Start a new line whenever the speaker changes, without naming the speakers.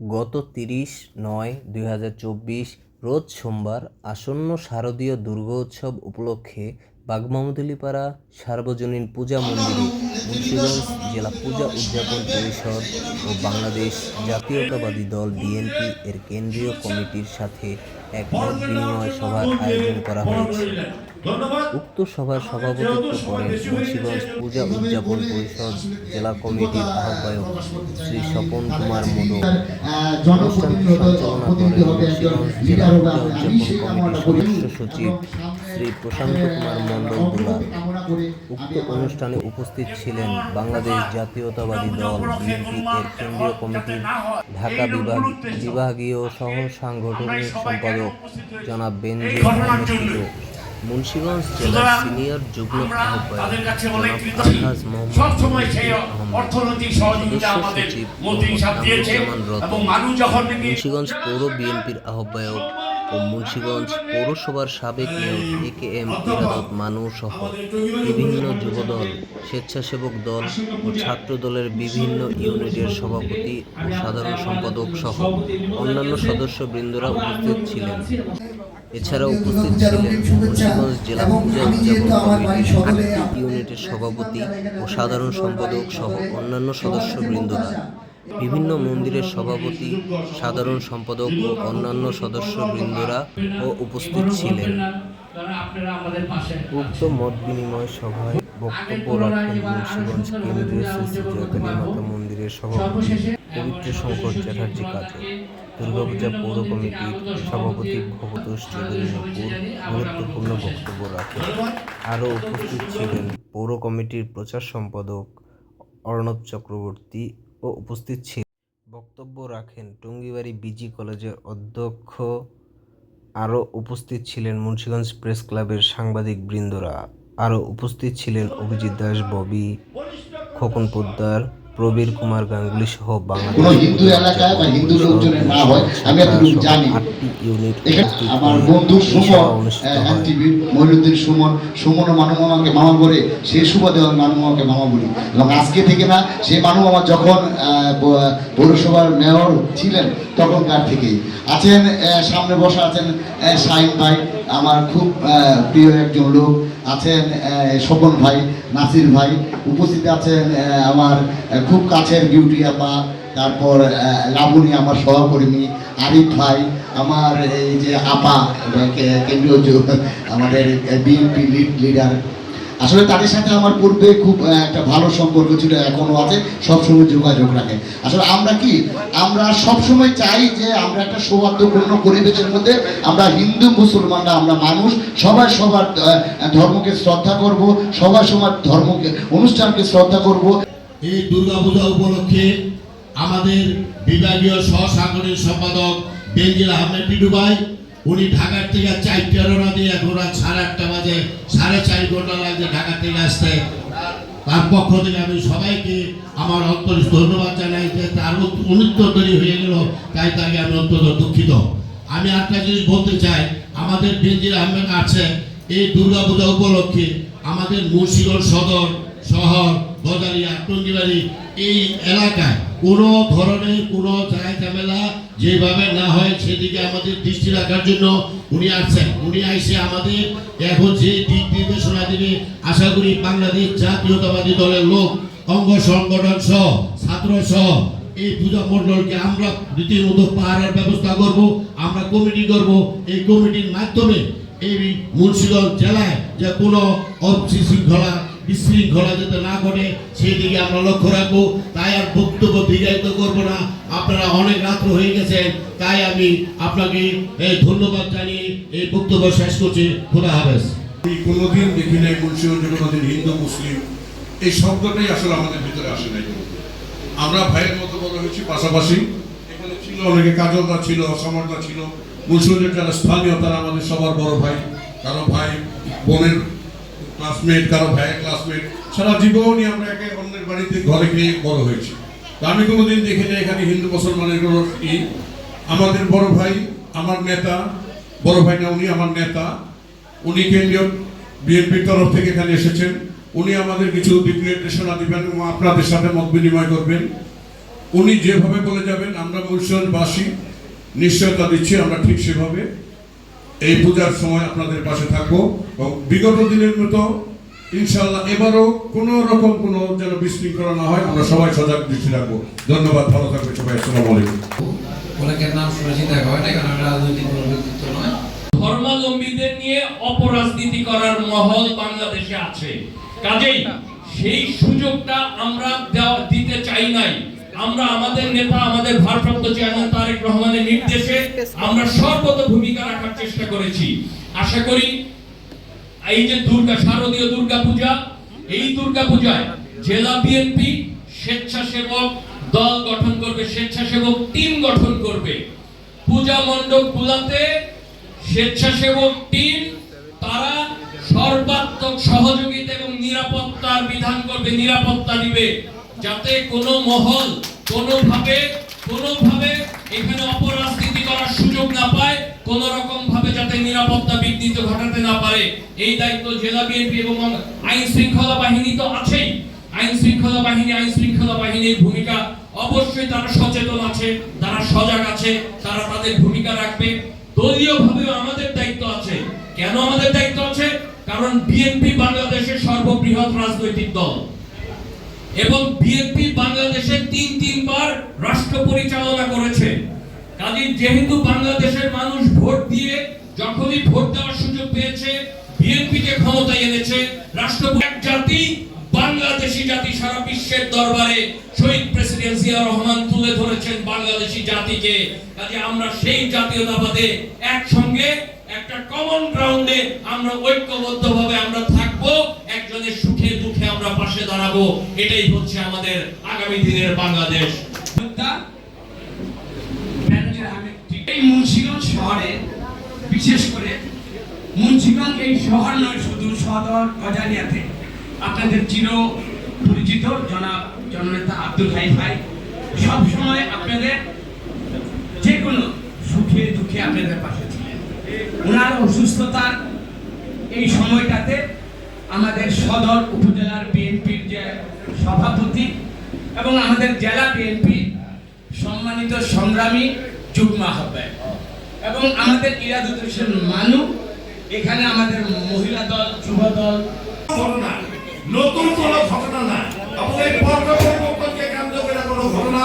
গত তিরিশ নয় দুই হাজার চব্বিশ, রোজ সোমবার আসন্ন শারদীয় দুর্গোৎসব উপলক্ষে বাগমামুদুলিপাড়া সার্বজনীন পূজা মন্দিরে মুন্সিগঞ্জ জেলা পূজা উদযাপন পরিষদ ও বাংলাদেশ জাতীয়তাবাদী দল বিএনপি এর কেন্দ্রীয় কমিটির সাথে এক মত বিনিময় সভার আয়োজন করা হয়েছে। উক্ত সভার সভাপতিত্ব করেন মুন্সিগঞ্জ পূজা উদযাপন পরিষদ জেলা কমিটির আহ্বায়ক শ্রী স্বপন কুমার মোদক অনুষ্ঠানটি সঞ্চালনা করেন মুন্সিগঞ্জ জেলা পূজা উদযাপন কমিটির সদস্য সচিব শ্রী প্রশান্ত কুমার মণ্ডল দুলা উক্ত অনুষ্ঠানে উপস্থিত ছিলেন বাংলাদেশ জাতীয়তাবাদী দল বিএনপি এর কেন্দ্রীয় কমিটির ঢাকা বিভাগ বিভাগীয় সহ সাংগঠনিক সম্পাদক জনাব বেনজির মুন্সিগঞ্জ জেলার সিনিয়র যুগ্ম আহ্বায়ক জনাব আলহাজ মোহাম্মদ
সবসময় সেই
আহমদ
অর্থনৈতিক সহযোগিতা আমাদের
সচিব
মন্ত্রী সাহেব দিয়েছে এবং মানুষ যখন
মুন্সিগঞ্জ পৌর বিএনপির আহ্বায়ক ও মুন্সিগঞ্জ পৌরসভার সাবেক মেয়র এ কে এম ইরাদত মানু সহ বিভিন্ন যুবদল স্বেচ্ছাসেবক দল ও ছাত্র দলের বিভিন্ন ইউনিটের সভাপতি ও সাধারণ সম্পাদক সহ অন্যান্য সদস্যবৃন্দরা উপস্থিত ছিলেন। এছাড়াও উপস্থিত ছিলেন মুন্সিগঞ্জ জেলা পূজা উদযাপন কমিটির ইউনিটের সভাপতি ও সাধারণ সম্পাদক সহ অন্যান্য সদস্যবৃন্দরা বিভিন্ন মন্দিরের সভাপতি সাধারণ সম্পাদক ও অন্যান্য সদস্যবৃন্দরা ও উপস্থিত ছিলেন। উক্ত মত বিনিময় সভায় বক্তব্য রাখেন মুন্সিগঞ্জ কেন্দ্রীয় শ্রী শ্রী জয়কালী মাতা মন্দিরের সভাপতি। পবিত্র শঙ্কর চ্যাটার্জি কাজল দুর্গাপূজা পৌর কমিটির সভাপতি ভবতোষ চৌধুরী নপুর গুরুত্বপূর্ণ বক্তব্য রাখেন আরও উপস্থিত ছিলেন পৌর কমিটির প্রচার সম্পাদক অর্ণব চক্রবর্তী ও উপস্থিত ছিলেন। বক্তব্য রাখেন টঙ্গিবাড়ি বিজি কলেজের অধ্যক্ষ। আরও উপস্থিত ছিলেন মুন্সিগঞ্জ প্রেস ক্লাবের সাংবাদিক বৃন্দরা। আরও উপস্থিত ছিলেন অভিজিৎ দাস, ববি খোকন পোদ্দার প্রবীর কুমার গাঙ্গুলি সহ বাংলাদেশ
কোনো হিন্দু এলাকায় বা হিন্দু লোকজনের না হয়, আমি এতটুকু জানি।
আটটি ইউনিট
আমার বন্ধু সুমন
হয়
এনটিভির মহিনুদ্দিন সুমন সুমন মানু মামাকে মামা বলে সেই সুবাদে মানু মামাকে মামা বলি। এবং আজকে থেকে না সেই মানু মামা যখন পৌরসভার মেয়র ছিলেন তখনকার থেকেই। আছেন সামনে বসা আছেন শাহিন ভাই আমার খুব প্রিয় একজন লোক। আছেন স্বপন ভাই, নাসির ভাই, উপস্থিত আছেন আমার খুব কাছের বিউটি আপা, তারপর লাবুনি আমার সহকর্মী, আরিফ ভাই, আমার এই যে আপা কেন্দ্রীয় আমাদের বিএনপি লিড লিডার আসলে তাদের সাথে আমার পূর্বে খুব একটা ভালো সম্পর্ক ছিল এখনও আছে, সবসময় যোগাযোগ রাখে। আসলে আমরা কি, আমরা সবসময় চাই যে আমরা একটা সৌহার্দ্যপূর্ণ পরিবেশের মধ্যে আমরা হিন্দু, মুসলমানরা আমরা মানুষ, সবাই সবার ধর্মকে শ্রদ্ধা করব, সবাই সবার ধর্মকে, অনুষ্ঠানকে শ্রদ্ধা করব।
এই দুর্গাপূজা উপলক্ষে আমাদের বিভাগীয় সহসাংগঠনিক সম্পাদক বেনজির আহমেদ ভাই উনি ঢাকার থেকে চারটে রোনা দিয়ে রাত সাড়ে আটটা বাজে, সাড়ে চার ঘণ্টা লাগছে ঢাকা থেকে আসতে। তার পক্ষ থেকে আমি সবাইকে আমার অন্তর ধন্যবাদ জানাই যে তার অনুত্তরী হয়ে গেল, তাই তাকে আমি অত্যন্ত দুঃখিত। আমি একটা জিনিস বলতে চাই, আমাদের বেনজির আহমেদ আছে, এই দুর্গাপূজা উপলক্ষে আমাদের মুন্সিগঞ্জ সদর শহর গজারিয়া টঙ্গিবাড়ি এই এলাকায়। কোনো ধরনের কোনো জায় ঝামেলা যেভাবে না হয় সেদিকে আমাদের দৃষ্টি রাখার জন্য উনি আসছেন। উনি আইসে আমাদের এখন যে দিক নির্দেশনা দিবে, আশা করি বাংলাদেশ জাতীয়তাবাদী দলের লোক, অঙ্গ সংগঠন সহ, ছাত্র সহ, এই পূজা মণ্ডলকে আমরা রীতিমতো পাহাড়ের ব্যবস্থা করব, আমরা কমিটি করব। এই কমিটির মাধ্যমে এই মুন্সিগঞ্জ জেলায় যে কোনো অশৃঙ্খলা বিশৃঙ্খলা যাতে না ঘটে, সেই দিকে আমরা লক্ষ্য রাখব। তাই আর বক্তব্য দীর্ঘায়িত করব না। আপনারা অনেক রাত্র হয়ে গেছেন তাই আমি আপনাকে এই ধন্যবাদ জানিয়ে এই বক্তব্য শেষ করছি। খোদা হাফেজ।
কোনোদিন দেখি নাই মুন্সিগঞ্জে কোনোদিন হিন্দু, মুসলিম, এই শব্দটাই আসলে আমাদের ভিতরে আসে নাই আমরা ভাইয়ের মতো বড় হয়েছি, পাশাপাশি এখানে ছিল অনেকে, কাজলদা ছিল সমরদা ছিল। মুন্সিগঞ্জের যারা স্থানীয়, তারা আমাদের সবার বড় ভাই। কারও ভাই, বোনের ক্লাসমেট কারও ভাইয়ের ক্লাসমেট সারা জীবনই আমরা একে অন্যের বাড়িতে ঘরে গিয়ে বড় হয়েছি। তা আমি কোনোদিন দেখি না এখানে হিন্দু মুসলমানের কোনো ই। আমাদের বড় ভাই আমার নেতা, বড় ভাই না, উনি আমার নেতা। উনি কেন্দ্রীয় বিএনপির তরফ থেকে এখানে এসেছেন। উনি আমাদের কিছু দিক দিবেন এবং আপনাদের সাথে মত বিনিময় করবেন। উনি যেভাবে বলে যাবেন, আমরা মুর্শিদাবাসী নিশ্চয়তা দিচ্ছি, আমরা ঠিক সেভাবে। এই পূজার সময় আপনাদের পাশে থাকব এবং বিগত দিনের মতো ইনশাল্লাহ এবারও কোনো রকম কোনো যেন বিশৃঙ্খলা না হয়, আমরা সবাই সজাগ দৃষ্টি রাখব। ধন্যবাদ, ভালো থাকবে সবাই, আসসালামু আলাইকুম।
অনেকের নাম শুনে চিন্তা করে না, কারণ রাজনৈতিক কোনো নয়।
ধর্মাবলম্বীদের নিয়ে অপরাজনীতি করার মহল বাংলাদেশে আছে। কাজেই সেই সুযোগটা আমরা দিতে চাই নাই। আমরা আমাদের নেতা, আমাদের ভারপ্রাপ্ত চেয়ারম্যান তারেক রহমানের নির্দেশে আমরা সর্বত ভূমিকা রাখার চেষ্টা করেছি। আশা করি এই যে দুর্গা, শারদীয় দুর্গা পূজা, এই দুর্গা পূজায় জেলা বিএনপি স্বেচ্ছাসেবক দল গঠন করবে, স্বেচ্ছাসেবক টিম গঠন করবে। পূজা মণ্ডপ গুলাতে স্বেচ্ছাসেবক টিম, তারা সর্বাত্মক সহযোগিতা এবং নিরাপত্তার বিধান করবে, নিরাপত্তা দিবে। যাতে কোনো মহল কোনোভাবে কোনোভাবে এখানে অপরাজনীতি করার সুযোগ না পায় কোন রকম ভাবে যাতে নিরাপত্তা বিঘ্নিত ঘটাতে না পারে। এই দায়িত্ব জেলা বিএনপি এবং আইন শৃঙ্খলা বাহিনী তো আছেই। আইন শৃঙ্খলা বাহিনী, আইন শৃঙ্খলা বাহিনীর ভূমিকা অবশ্যই তারা সচেতন আছে, তারা সজাগ আছে, তারা তাদের ভূমিকা রাখবে। দলীয় ভাবেও আমাদের দায়িত্ব আছে। কেন আমাদের দায়িত্ব আছে? কারণ বিএনপি বাংলাদেশের সর্ববৃহৎ রাজনৈতিক দল। এবং বিএনপি বাংলাদেশে তিন তিনবার রাষ্ট্র পরিচালনা করেছে। কাজে যেহেতু বাংলাদেশের মানুষ ভোট দিয়ে যখনই ভোট দেওয়ার সুযোগ পেয়েছে বিএনপিকে ক্ষমতায় এনেছে, রাষ্ট্র এক জাতি, বাংলাদেশি জাতি সারা বিশ্বের দরবারে শহীদ প্রেসিডেন্ট জিয়া রহমান তুলে ধরেছেন বাংলাদেশি জাতিকে। কাজে আমরা সেই জাতীয়তাবাদে একসঙ্গে একটা কমন গ্রাউন্ডে আমরা ঐক্যবদ্ধভাবে আমরা থাকব। একজনের সুখে দুঃখে আমরা পাশে দাঁড়াবো, এটাই হচ্ছে আমাদের আগামী দিনের বাংলাদেশ।
শহরে, বিশেষ করে মুন্সিগঞ্জ এই শহর নয়, শুধু সদর গজারিয়াতে। আপনাদের চির পরিচিত জনাব জননেতা আব্দুল হাই ভাই। সব সময় আপনাদের যে কোনো সুখে দুঃখে আপনাদের পাশে ছিলেন। ওনার অসুস্থতার এই সময়টাতে আমাদের সদর উপজেলার বিএনপির যে সভাপতি এবং আমাদের জেলা বিএনপি সম্মানিত সংগ্রামী যুগ্ম আহ্বায়ক এবং আমাদের ইরাদুল হোসেন মানু, এখানে আমাদের মহিলা দল, যুব দল।
নতুন কোনো ঘটনা না আমাদের কেন্দ্র করে ঘটনা